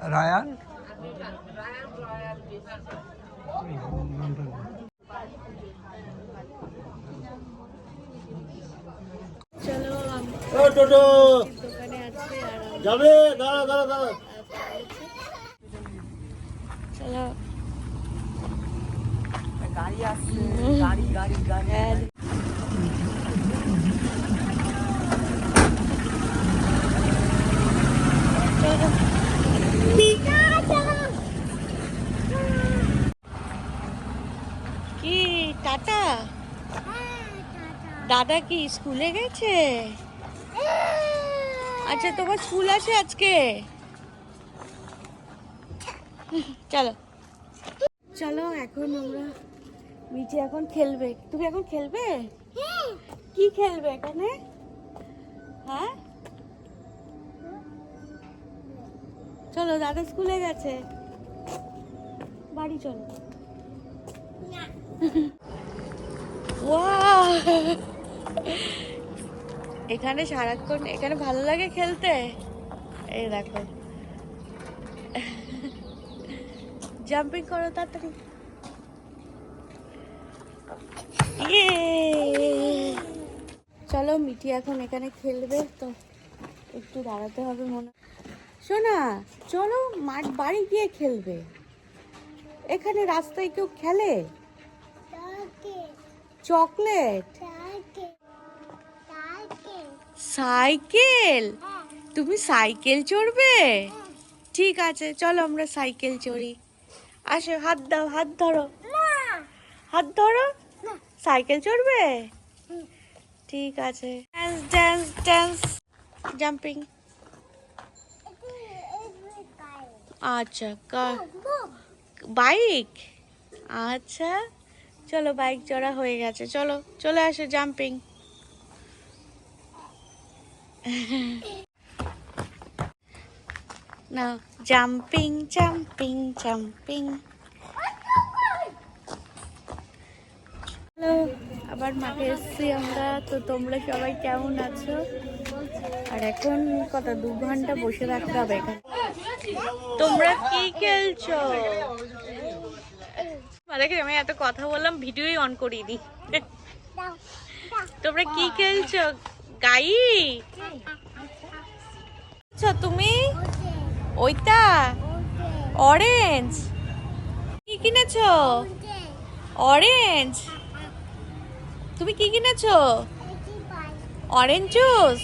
Ryan? যাবে? দাঁড়া দাঁড়া দাঁড়া। চলো। গাড়ি আসছে গাড়ি গাড়ি গাড়ি হ্যাঁ চলো। কি টাটা দাদা কি স্কুলে গেছে? আচ্ছা তোমার স্কুল আছে আজকে? চলো। চলো এখন আমরা মিঠি এখন খেলবে। তুমি এখন খেলবে? কি খেলবে এখানে? হ্যাঁ? চলো দাদা স্কুলে গেছে। বাড়ি চলো! এখানে সারাক্ষণ, এখানে ভালো লাগে খেলতে? এই দেখো। জাম্পিং করো তাড়াতাড়ি! চলো, মিঠি এখন এখানে খেলবে, তো একটু দাঁড়াতে হবে মনে। শোনা চলো মাঠ বাড়ি গিয়ে খেলবে। এখানে রাস্তায় কেউ খেলে? চকলেট? সাইকেল? তুমি সাইকেল চড়বে? ঠিক আছে, চলো আমরা সাইকেল চড়ি। আসো, হাত দাও, হাত ধরো। হাত ধরো। সাইকেল চড়বে? ঠিক আছে। ড্যান্স ড্যান্স ড্যান্স জাম্পিং আচ্ছা বাইক? আচ্ছা। চলো বাইক চড়া হয়ে গেছে। চলো, চলে আসো জাম্পিং না জাম্পিং জাম্পিং জাম্পিং হ্যালো, আবার মাঠে এসছি আমরা। তো তোমরা সবাই কেমন আছো? আর এখন কত দু ঘণ্টা বসে থাকতে হবে এখানে। তোমরা কি খেলছো? দেখে আমি এত কথা বললাম ভিডিওই অন করিয়ে দিই তোমরা কি খেলছো? গাই? আচ্ছা তুমি? ওইটা? অরেঞ্জ কি কিনেছো? অরেঞ্জ তুমি কি কিনেছো? অরেঞ্জ জুস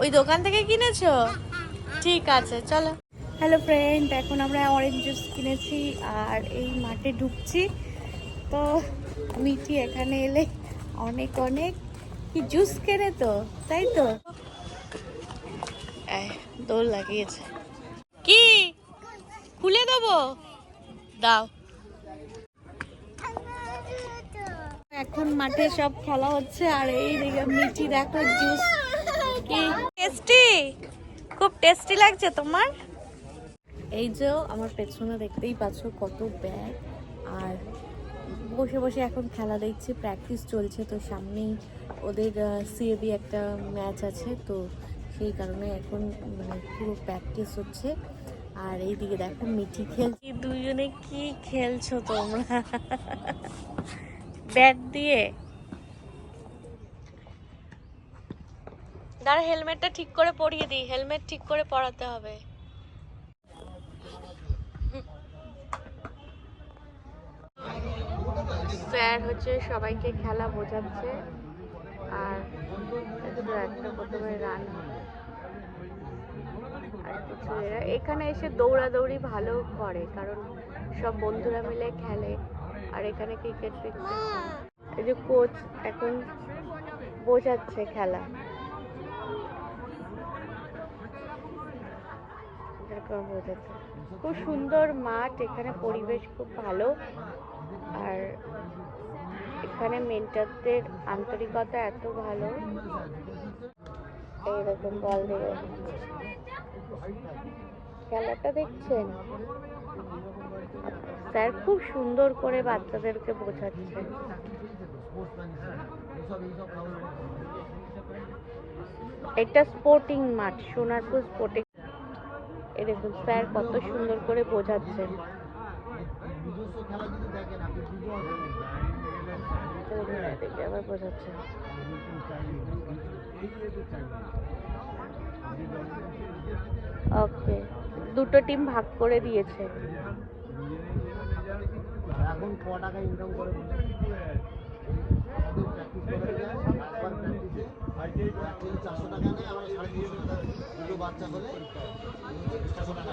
ওই দোকান থেকে কিনেছো? ঠিক আছে চলো। হ্যালো ফ্রেন্ড এখন আমরা অরেঞ্জ জুস কিনেছি আর এই মাঠে ঢুকছি। তো মিঠি এখানে এলে অনেক অনেক কি জুস কেনে তো, তাই তো? দৌড় লাগিয়েছে। কি? খুলে দেবো? দাও। এখন মাঠে সব খেলা হচ্ছে আর এই দিকে মিঠি দেখো জুস কি? টেস্টি খুব টেস্টি লাগছে তোমার? এই যে আমার পেছনে দেখতেই পাচ্ছ কত ব্যাগ আর বসে বসে এখন খেলা দেখছি প্র্যাকটিস চলছে, তো সামনেই ওদের সিএবি একটা ম্যাচ আছে, তো সেই কারণে এখন মানে পুরো প্র্যাকটিস হচ্ছে। আর এইদিকে দেখো মিঠি খেলছি। দুজনে কি খেলছো তোমরা? ব্যাট দিয়ে। দাঁড়া হেলমেটটা ঠিক করে পরিয়ে দিই। হেলমেট ঠিক করে পরাতে হবে। স্যার হচ্ছে সবাইকে খেলা বোঝাচ্ছে। আর একটা প্রথমে রান আর কিছু এরা এখানে এসে দৌড়াদৌড়ি ভালো করে কারণ সব বন্ধুরা মিলে খেলে। আর এখানে ক্রিকেট এই যে কোচ এখন বোঝাচ্ছে খেলা। বোঝাচ্ছে। খুব সুন্দর মাঠ এখানে পরিবেশ খুব ভালো। আর এখানে মেন্টারদের আন্তরিকতা এত ভালো। এইরকম বল দেবে খেলাটা দেখছেন? স্যার খুব সুন্দর করে বাচ্চাদেরকে বোঝাচ্ছে। এটা স্পোর্টিং মাঠ, সোনারপুর স্পোর্টিং। দেখুন, স্যার কত সুন্দর করে বোঝাচ্ছেন। খেলা যদি দেখেন আপনি ভিডিও এই দেখুন, এদিকে আবার বোঝাচ্ছেন ওকে দুটো টিম ভাগ করে দিয়েছে। এখন ক টাকা ইনকাম করে চারশো টাকা নেয় আমার সাড়ে তিনশো টাকা। দুটো বাচ্চা হলে চারশো টাকা।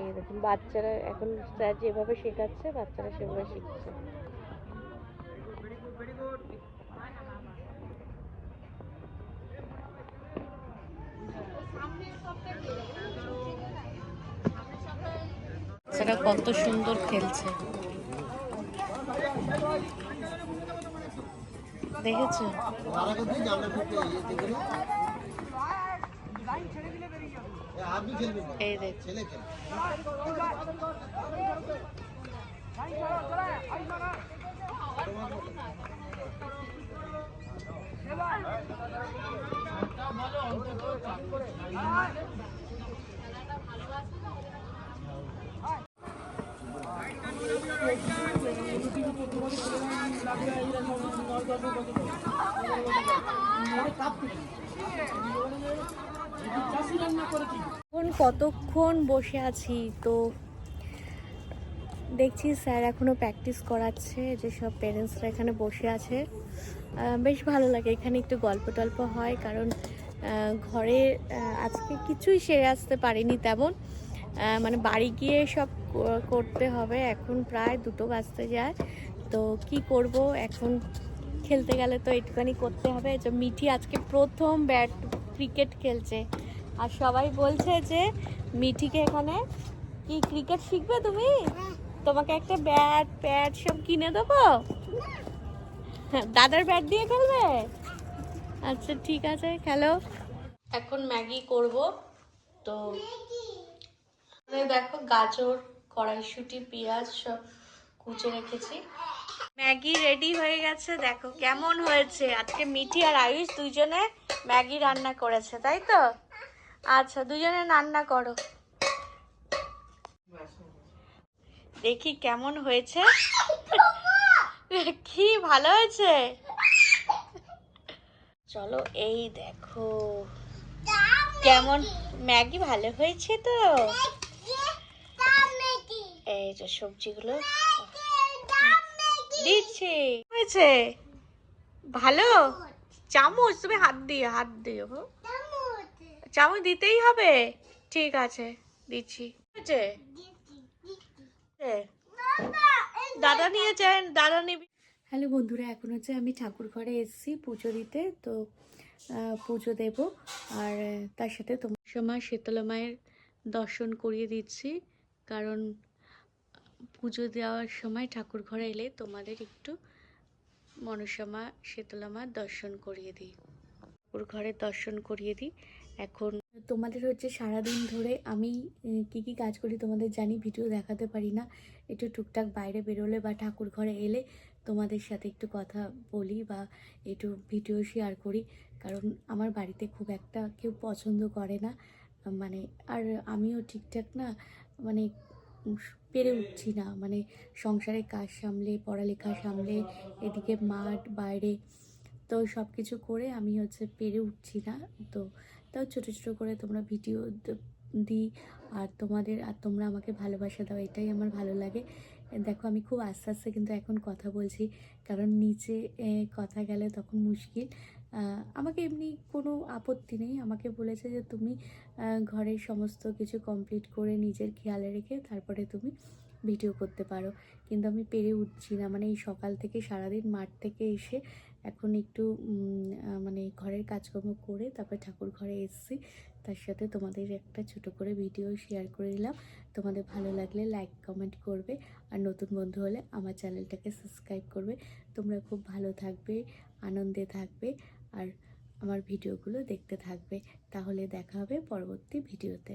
এই দেখুন বাচ্চারা এখন স্যার যেভাবে শেখাচ্ছে বাচ্চারা সেভাবে শিখছে। সেটা কত সুন্দর খেলছে। দেখেছ এই দেখ ছেলে খেলে এখন কতক্ষণ বসে আছি? তো দেখছি স্যার এখনও প্র্যাকটিস করাচ্ছে, যে সব প্যারেন্টসরা এখানে বসে আছে। বেশ ভালো লাগে, এখানে একটু গল্প টল্প হয় কারণ ঘরে আজকে কিছুই সেরে আসতে পারিনি তেমন। মানে বাড়ি গিয়ে সব করতে হবে, এখন প্রায় দুটো বাজতে যায়। তো কি করব? এখন খেলতে গেলে তো একটুখানি করতে হবে। যে মিঠি আজকে প্রথম ব্যাট ক্রিকেট খেলছে। আর সবাই বলছে যে মিঠিকে এখানে কি ক্রিকেট শিখবে তুমি? তোমাকে একটা ব্যাট প্যাট সব কিনে দেবো? দাদার ব্যাট দিয়ে খেলবে? আচ্ছা ঠিক আছে, খেলো। এখন ম্যাগি করব, তো দেখো গাজর, কড়াইশুঁটি, পেঁয়াজ সব কুচে রেখেছি। ম্যাগি রেডি হয়ে গেছে, দেখো কেমন হয়েছে। আজকে মিঠি আর আয়ুষ দুইজনে ম্যাগি রান্না করেছে, তাই তো? আচ্ছা দুজনে রান্না করো। দেখি কেমন হয়েছে। কি ভালো হয়েছে? চলো, এই দেখো। কেমন? ম্যাগি ভালো হয়েছে তো? এই যে সবজিগুলো। দিচ্ছি। হয়েছে? ভালো? চামচ, তুমি হাত দিও হাত দিও। চামচ দিতেই হবে? ঠিক আছে দিচ্ছি। হয়েছে দাদা নিয়ে যান দাদা নিবি। হ্যালো বন্ধুরা এখন হচ্ছে আমি ঠাকুর ঘরে এসেছি পুজো দিতে তো পুজো দেব। আর তার সাথে তোমার সময় শীতলা মায়ের দর্শন করিয়ে দিচ্ছি কারণ পুজো দেওয়ার সময় ঠাকুর ঘরে এলে তোমাদের একটু মনসামা শীতলা মার দর্শন করিয়ে দিই। ঠাকুর ঘরের দর্শন করিয়ে দিই। এখন তোমাদের হচ্ছে সারাদিন ধরে আমি কি কি কাজ করি তোমাদের জানি, ভিডিও দেখাতে পারি না। একটু টুকটাক বাইরে বেরোলে বা ঠাকুর ঘরে এলে তোমাদের সাথে একটু কথা বলি বা একটু ভিডিও শেয়ার করি। কারণ আমার বাড়িতে খুব একটা কেউ পছন্দ করে না। মানে আর আমিও ঠিকঠাক না মানে পেরে উঠছি না। মানে সংসারে কাজ সামলে, পড়ালেখা সামলে, এদিকে মাঠ, বাইরে, তো সব কিছু করে আমি হচ্ছে পেরে উঠছি না। তো তাও ছোটো ছোটো করে তোমরা ভিডিও দিই আর তোমাদের, আর তোমরা আমাকে ভালোবাসা দাও, এটাই আমার ভালো লাগে। দেখো, আমি খুব আস্তে আস্তে কিন্তু এখন কথা বলছি, কারণ নিচে কথা গেলে তখন মুশকিল। আমাকে এমনি কোনো আপত্তি নেই, আমাকে বলেছে যে তুমি ঘরের সমস্ত কিছু কমপ্লিট করে নিজের খেয়ালে রেখে তারপরে তুমি ভিডিও করতে পারো। কিন্তু আমি পেরে উঠছি না মানে এই সকাল থেকে সারাদিন মাঠ থেকে এসে এখন একটু মানে ঘরের কাজকর্ম করে তারপর ঠাকুর ঘরে এসেছি। তার সাথে তোমাদের একটা ছোট করে ভিডিও শেয়ার করে দিলাম। তোমাদের ভালো লাগলে লাইক কমেন্ট করবে। আর নতুন বন্ধু হলে আমার চ্যানেলটাকে সাবস্ক্রাইব করবে। তোমরা খুব ভালো থাকবে, আনন্দে থাকবে আর আমার ভিডিওগুলো দেখতে থাকবে। তাহলে দেখা হবে পরবর্তী ভিডিওতে।